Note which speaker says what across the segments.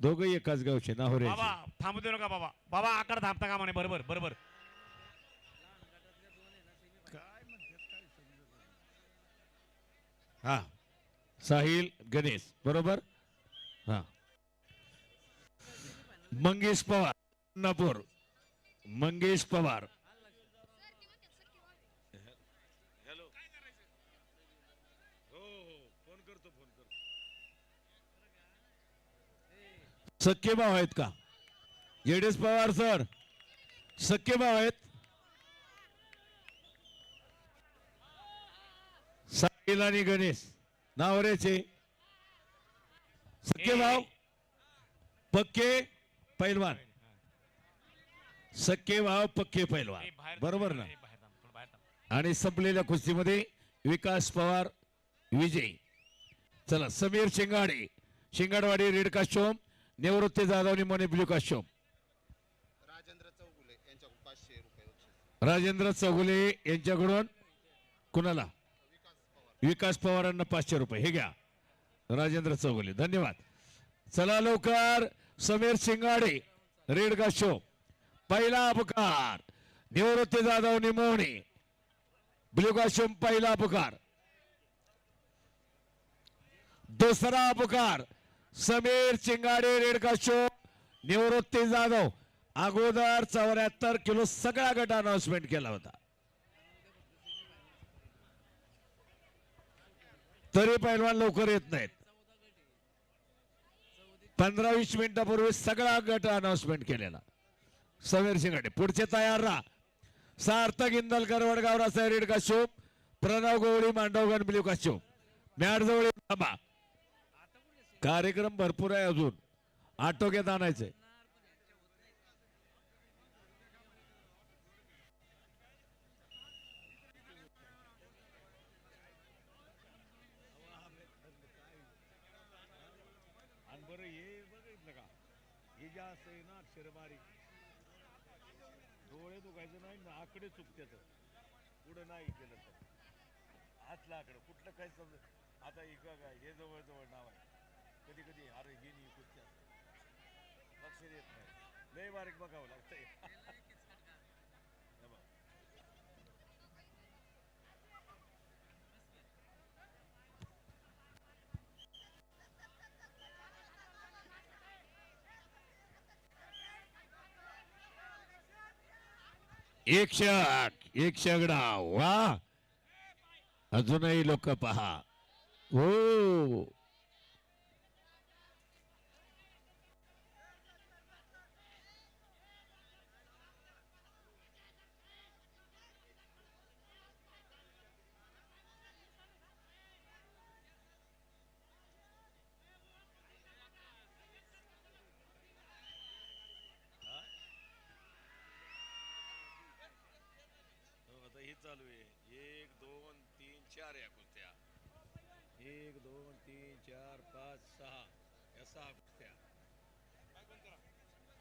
Speaker 1: दोघं एकाच गावचे नाहोरे
Speaker 2: बाबा थांबू देऊ नका बाबा. बाबा आकार थांबता का म्हणे बरोबर बरोबर.
Speaker 1: हा. साहिल गणेश. बरोबर? हा. मंगेश पवार नागपूर मंगेश पवार. सख्खे भाव आहेत का? जेडेस पवार सर सख्खे भाव आहेत? साहिल आणि गणेश नावरेचे. सख्खे भाव पक्के पैलवान. सख्खे भाव पक्के पैलवान. बरोबर ना. आणि संपलेल्या कुस्तीमध्ये विकास पवार विजयी. चला Sameer Shingade Shingadwadi red costume Nivrutti Jadhav Nimone blue costume
Speaker 3: Rajendra Chougule यांच्याकडून पाचशे रुपये बक्षीस
Speaker 1: राजेंद्र चौगुले यांच्याकडून कुणाला?
Speaker 3: विकास पवार
Speaker 1: विकास पवारांना पाचशे रुपये. हे घ्या. राजेंद्र चौगुले. धन्यवाद. चला लवकर समीर शिंगाडे रेड कास्टोम पहिला अपकार. निवृत्ती जाधव निमोने ब्ल्यू कास्टोम पहिला अपकार. दुसरा अपकार. समीर चिंगाडे रेडका शो निवृत्ती जाधव. अगोदर चौऱ्याहत्तर किलो सगळा गट अनाउन्समेंट केला होता. तरी पैलवान लवकर येत नाहीत. पंधरा वीस मिनिटापूर्वी सगळा गट अनाउन्समेंट केलेला. समीर शिंगाडे पुढचे तयार राहा. Sarthak Indalkar Wadgaon Rasai red costume Pranav Gawali Mandavgan blue costume. मॅडजवळ बाबा. कार्यक्रम भरपूर आहे अजून. आटोक्यात आणायचंय आणि बरं का? आहे ना डोळे दुखायचं नाही ना आकडे चुकतात पुढे नाही केलं तर. आतलं आकडं कुठलं काय समज आता इका काय हे जवळ जवळ नाव आहे. कधी कधी अरे हे नाही कुठच्या लक्ष देत नाही. लय बारीक बघावं लागतंय. एक शक एक शगडा वा. अजूनही लोक पहा. हो आता हे चालू आहे. एक दोन तीन चार या कुस्त्या. एक दोन तीन चार पाच सहा या सहा कुस्त्या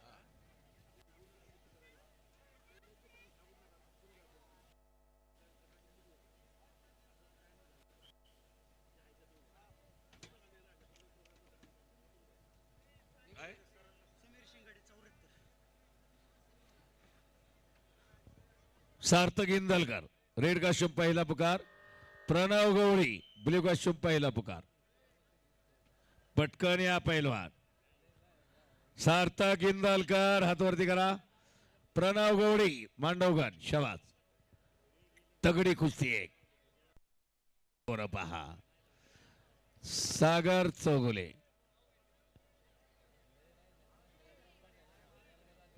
Speaker 1: हा. काय सार्थक इंदलकर. रेड काश्यप पहिला पुकार. प्रणव गवळी ब्ल्यू काश्यप पहिला पुकार. पटकन या पैलवान. सार्थक इंदलकर हातवरती करा. प्रणव गवळी मांडवगण शवाज. तगडी कुस्ती एक. पोरं पहा. सागर चौगुले.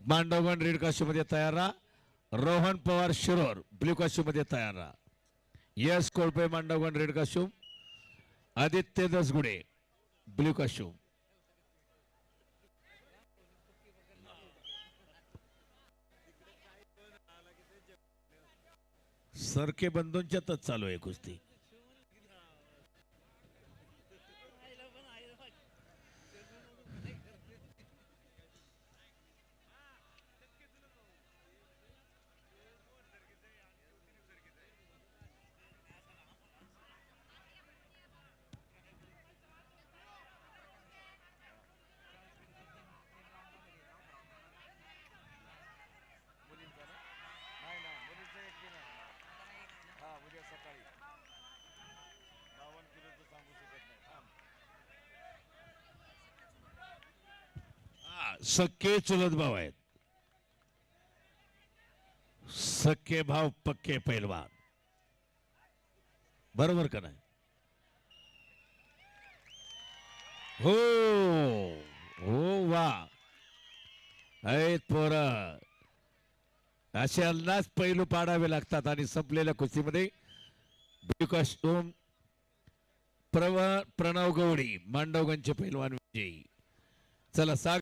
Speaker 1: मांडवगण रेड काश्यपमध्ये तयार राहा. रोहन पवार शिरोर ब्ल्यू काश्यू मध्ये तयार राहा. Yash Kolpe Mandavgan red costume Aditya Dasgude blue costume Sarke बंधूंच्यातच चालू आहे कुस्ती. सक्के चुलत भाव आहेत. सक्के भाव पक्के पैलवान. बरोबर का नाही? हो हो वा. आहेत पोर. अंदाज पैलू पाडावे लागतात आणि संपलेल्या कुस्तीमध्ये कॉस्ट्यूम प्रव प्रणव गवडी मांडवगंजचे पैलवान विजयी. चला साग